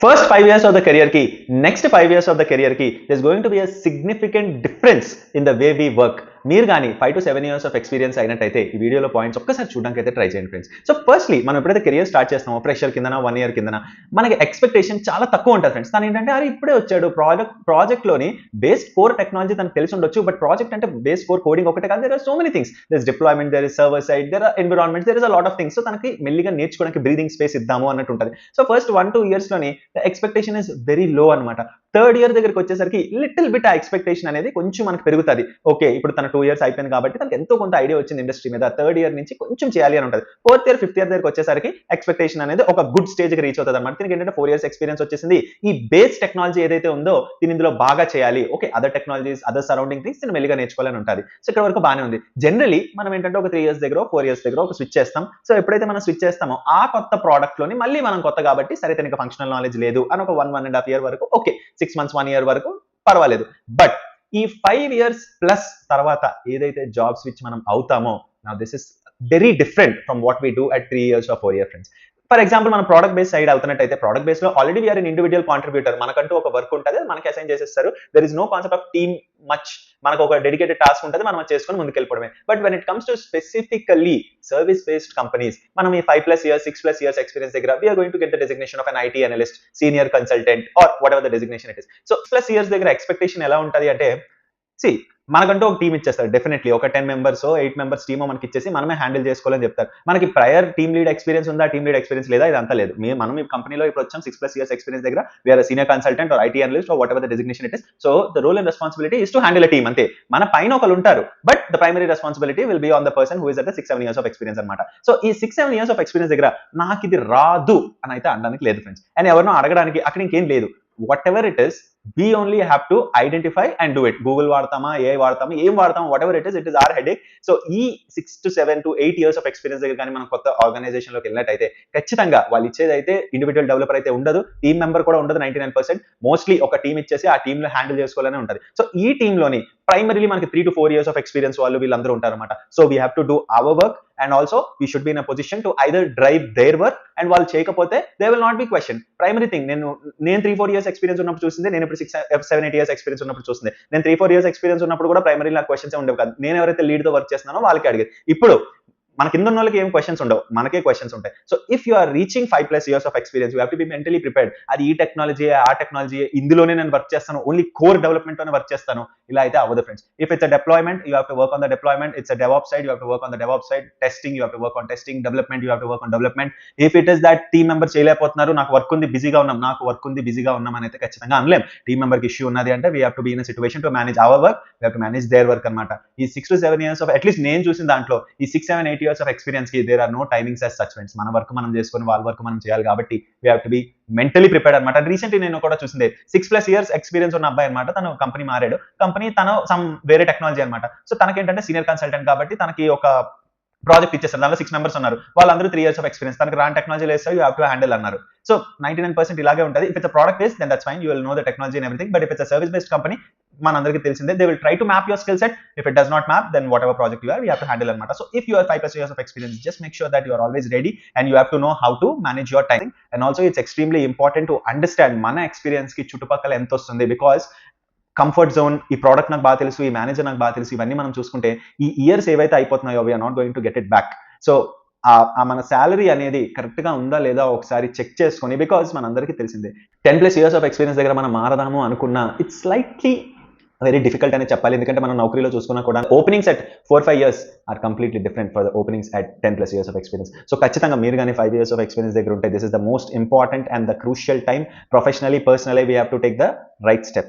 first five years of the career key. next five years of the career key. there's going to be a significant difference in the way we work మీరు కానీ five to seven years of experience అయినట్టయితే ఈ వీడియోలో points ఒక్కసారి చూడడానికి అయితే try చేయండి friends so firstly మనం ఎప్పుడైతే కెరియర్ స్టార్ట్ చేస్తామో ఫ్రెషర్ కిందన వన్ ఇయర్ కిందన మనకి ఎక్స్పెక్టేషన్ చాలా తక్కువ ఉంటుంది ఫ్రెండ్స్ తను ఏంటంటే అరే ఇప్పుడే వచ్చాడు ప్రాజెక్ట్ ప్రాజెక్ట్లోని బేస్ కోర్ టెక్నాలజీ తనకు తెలిసి ఉండొచ్చు బట్ ప్రాజెక్ట్ అంటే బేస్ కోర్ కోడింగ్ ఒకటే కాదు there are so many things there is deployment there is server side there are environment there is a lot of things so తనకి మెల్లిగా నేర్చుకోవడానికి బ్రీదింగ్ స్పేస్ ఇద్దాము అన్నట్టు ఉంటుంది. సో ఫస్ట్ వన్ టూ ఇయర్స్లోని expectation is very low అనమాట third year దగ్గరికి వచ్చేసరికి లిటిల్ బిట్ ఆ ఎక్స్పెక్టేషన్ అనేది కొంచెం మనకు పెరుగుతుంది. ఓకే ఇప్పుడు తన టూ ఇయర్స్ అయిపోయింది కాబట్టి తనకు ఎంతో కొంత ఐడియా వచ్చింది ఇండస్ట్రీ మీద. థర్డ్ ఇయర్ నుంచి కొంచెం చేయాలి అని ఉంటుంది. ఫోర్త్ ఇయర్ ఫిఫ్త్ ఇయర్ దగ్గరికి వచ్చేసరికి ఎక్స్పెక్టేషన్ అనేది ఒక గుడ్ స్టేజ్కి రీచ్ అవుతుంది అనమాట దీనికి ఏంటంటే ఫోర్ ఇయర్స్ ఎక్స్పీరియన్స్ వచ్చేసింది. ఈ బేస్ టెక్నాలజీ ఏదైతే ఉందో దీని ఇందులో బాగా చేయాలి. Okay other technologies other surrounding things నేను మెల్లిగా నేర్చుకోవాలని ఉంటుంది. సో ఇక్కడ వరకు బాగానే ఉంది. జనరలీ మనం ఏంటంటే ఒక త్రీ ఇయర్స్ దగ్గర ఫోర్ ఇయర్స్ దగ్గర ఒక స్విచ్ చేస్తాం. సో ఎప్పుడైతే మనం స్విచ్ చేస్తామో ఆ కొత్త ప్రోడక్ట్లోని మళ్ళీ మనం కొత్త కాబట్టి సరే తనకి ఫంక్షనల్ నాలెడ్జ్ లేదు అని ఒక one one and half year వరకు okay six months one year వరకు పర్వాలేదు. బట్ ఈ ఫైవ్ ఇయర్స్ ప్లస్ తర్వాత ఏదైతే జాబ్ స్విచ్ మనం అవుతామో నా this is very different from what we do at three years or four year friends for example మన ప్రోడక్ట్ బేస్ సైడ్ అవుతున్నట్టయితే ప్రోడక్ట్ బేస్లో already we are in individual contributor మనకంటూ ఒక వర్క్ ఉంటుంది మనకి అసైన్ చేసేస్తారు. There is no concept of team much మనకు ఒక డెడికేటెడ్ టాస్క్ ఉంటుంది మనం చేసుకొని ముందుకెళ్ళిపోవడమే. But when it comes to specifically service based companies మనం ఈ five plus years six plus years experience దగ్గర we are going to get the designation of an IT analyst senior consultant or whatever the designation it is so plus years దగ్గర expectation ఎలా ఉంటుంది అంటే C మనకంటూ ఒక team ఇచ్చేస్తారు definitely ఒక ten members eight members team మనకి ఇచ్చేసి మనమే హ్యాండిల్ చేసుకోవాలని చెప్తారు. మనకి ప్రయర్ టీమ్ లీడ్ ఎక్స్పీరియన్స్ ఉందా టీమ్ లీడ్ ఎక్స్పీరియన్స్ లేదా ఇదంతా లేదు. మేము మనం ఈ కంపెనీలో ఇప్పుడు వచ్చాం సిక్స్ ప్లస్ ఇయర్స్ ఎక్స్పీరియన్స్ దగ్గర we are senior consultant or IT analyst whatever the designation it is so the role and responsibility is to handle a team అంతే. మన పైన ఒకరు ఉంటారు but the primary responsibility will be on the person who is at six seven years of experience అనమాట so ఈ six seven years of experience దగ్గర నాకు ఇది రాదు అని అయితే అనడానికి లేదు ఫ్రెండ్స్ అండ్ ఎవరినో అడగడానికి అక్కడ ఇంకేం లేదు. Whatever it is we only have to identify and do it Google వాడతామా? ఏ వాడతామా? ఏం వాడతామా? Whatever it is it is our head so ఈ six to seven to eight years of experience దగ్గర కానీ మనం కొత్త ఆర్గనైజేషన్లోకి వెళ్ళినట్టయితే ఖచ్చితంగా వాళ్ళు ఇచ్చేది అయితే ఇండివిజువల్ డెవలపర్ అయితే ఉండదు. టీమ్ మెంబర్ కూడా ఉండదు నైన్టీ నైన్ పర్సెంట్ మోస్ట్లీ ఒక టీం ఇచ్చేసి ఆ టీమ్లో హ్యాండిల్ చేసుకోవాలనే ఉంటుంది. సో ఈ టీమ్లోని ప్రైమరీలీ మనకి three to four years of experience వాళ్ళు వీళ్ళందరూ ఉంటారన్నమాట. So we have to do our work and also we should be in a position to either drive their work and వాళ్ళు చేయకపోతే they will not be question primary thing నేను నేను three four years experience ఉన్నప్పుడు చూసింది నేను ఇప్పుడు six seven eight years experience ఉన్నప్పుడు చూసింది. నేను త్రీ ఫోర్ ఇయర్స్ ఎక్స్పీరియన్స్ ఉన్నప్పుడు కూడా ప్రైమరీ నాకు క్వశ్చన్స్ ఉండవు కాదు. నేను ఎవరైతే లీడ్తో వర్క్ చేస్తున్నానో వాళ్ళకి అడిగేది. ఇప్పుడు మన కింద ఉన్న వాళ్ళకి ఏం క్వశ్చన్స్ ఉండవు. మనకే క్వశ్చన్స్ ఉంటాయి. So if you are reaching five plus years of experience you have to be mentally prepared అది ఈ టెక్నాలజీ ఆ టెక్నాలజీ ఇందులోనే నేను వర్క్ చేస్తాను. ఓన్లీ కోర్ డెవలప్మెంట్లోనే వర్క్ చేస్తాను. ఇలా అయితే అవ్వదు friends if it's a deployment you have to work on the deployment it's a DevOps side you have to work on the DevOps side testing you have to work on testing development you have to work on development if it is that team member చేయలేకపోతున్నారు నాకు work ఉంది బిజీగా ఉన్నాం నాకు work ఉంది బిజీగా ఉన్నాం అని అయితే ఖచ్చితంగా అనలేం. టీమ్ మెంబర్కి ఇష్యూ ఉన్నది అంటే we have to be in situation to manage our work we have to manage their work అనమాట ఈ six to seven years of at least నేను చూసిన దాంట్లో ఈ six seven eight years of ఎక్స్పీరియన్స్కి there are no timings as such friends మన work మనం చేసుకొని వాళ్ళ వర్క్ మనం చేయాలి కాబట్టి we have to be mentally prepared అనమాట రీసెంట్లీ నేను కూడా చూసింది సిక్స్ ప్లస్ ఇయర్స్ ఎక్స్పీరియన్స్ ఉన్న అబ్బాయి అనమాట తను కంపెనీ మారాడు. కంపెనీ తను సమ్ వేరే టెక్నాలజీ అనమాట సో తనకేంటంటే సీనియర్ కన్సల్టెంట్ కాబట్టి తనకి ఒక ప్రాజెక్ట్ ఇచ్చేస్తారు. దానిలో సిక్స్ మెంబర్స్ ఉన్నారు. వాళ్ళందరూ త్రీ ఇయర్స్ ఆఫ్ ఎక్స్పీరియన్స్ దానికి రాన్ టెక్నాలజీ లేదు యూ హ్యావ్ టు హ్యాండిల్ అన్నారు. సో నైన్టీ నైన్ పర్సెంట్ ఇలాగే ఉంటుంది. If it's product base then that's fine you will know the technology and everything but if it's service based company మనందరికీ తెలిసిందే they will try to map your skill set if it does not map then whatever project you are you have to handle అనమాట so if you're five plus years of experience just make sure that you are always ready and you have to know how to manage your time and also it's extremely important to understand మన ఎక్స్పీరియన్స్కి చుట్టుపక్కల ఎంత వస్తుంది because comfort zone ఈ product నాకు బాగా తెలుసు ఈ మేనేజర్ నాకు బాగా తెలుసు ఇవన్నీ మనం చూసుకుంటే ఈ ఇయర్స్ ఏవైతే అయిపోతున్నాయో we are not going to get it back so ఆ మన శాలరీ అనేది కరెక్ట్గా ఉందా లేదా ఒకసారి చెక్ చేసుకొని బికాజ్ మనందరికీ తెలిసిందే ten plus years of experience దగ్గర మనం మారదాము అనుకున్నా ఇట్స్ స్లైట్లీ వెరీ డిఫికల్ట్ అని చెప్పాలి. ఎందుకంటే మనం నౌకరీలో చూసుకున్నా కూడా openings at four five years are completely different for the openings at ten plus years of experience so ఖచ్చితంగా మీరు కానీ ఫైవ్ ఇయర్స్ ఆఫ్ ఎక్స్పీరియన్స్ దగ్గర ఉంటే this is the most important and the crucial time professionally personally we have to take the right steps